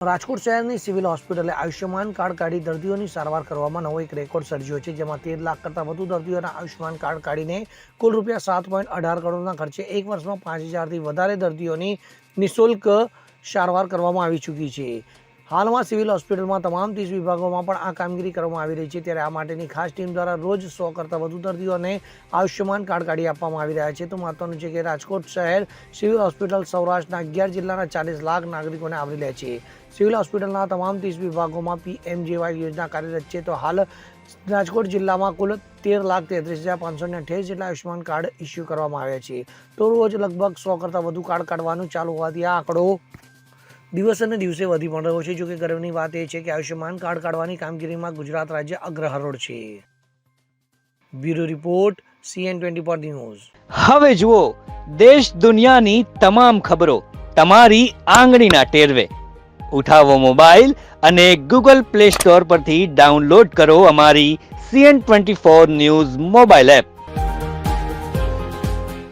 રાજકોટ શહેરની સિવિલ હોસ્પિટલે આયુષ્યમાન કાર્ડ કાઢી દર્દીઓની સારવાર કરવામાં નવો એક રેકોર્ડ સર્જ્યો છે, જેમાં તેર લાખ કરતાં વધુ દર્દીઓના આયુષ્યમાન કાર્ડ કાઢીને કુલ રૂપિયા સાત પોઈન્ટ અઢાર કરોડના ખર્ચે એક વર્ષમાં પાંચ હજારથી વધારે દર્દીઓની નિઃશુલ્ક સારવાર કરવામાં આવી ચૂકી છે. હાલમાં સિવિલ હોસ્પિટલમાં તમામ ત્રીસ વિભાગોમાં પણ આ કામગીરી કરવામાં આવી રહી છે. ત્યારે આ માટેની ખાસ ટીમ દ્વારા રોજ સો કરતાં વધુ દર્દીઓને આયુષ્યમાન કાર્ડ કાઢી આપવામાં આવી રહ્યા છે. તો મહત્વનું છે કે રાજકોટ શહેર સિવિલ હોસ્પિટલ સૌરાષ્ટ્રના અગિયાર જિલ્લાના ચાલીસ લાખ નાગરિકોને આવરી લે છે. સિવિલ હોસ્પિટલના તમામ ત્રીસ વિભાગોમાં પીએમજેવાય યોજના કાર્યરત છે. તો હાલ રાજકોટ જિલ્લામાં કુલ તેર લાખ તેત્રીસ હજાર પાંચસો ને અઠ્યાવીસ જેટલા આયુષ્યમાન કાર્ડ ઇસ્યુ કરવામાં આવ્યા છે. તો રોજ લગભગ સો કરતાં વધુ કાર્ડ કાઢવાનું ચાલુ હોવાથી આ આંકડો દિવસે ને દિવસે વધી પણ રહ્યો છે. જોકે ગર્વની વાત એ છે કે આયુષ્યમાન કાર્ડ કાઢવાની કામગીરીમાં ગુજરાત રાજ્ય અગ્રહરોળ છે. Bureau report CN twenty four news. હવે જુઓ, દેશ દુનિયાની તમામ ખબરો તમારી આંગળીના ટેરવે. ઉઠાવો મોબાઈલ અને ગૂગલ પ્લે સ્ટોર પરથી ડાઉનલોડ કરો અમારી CN twenty four news mobile app.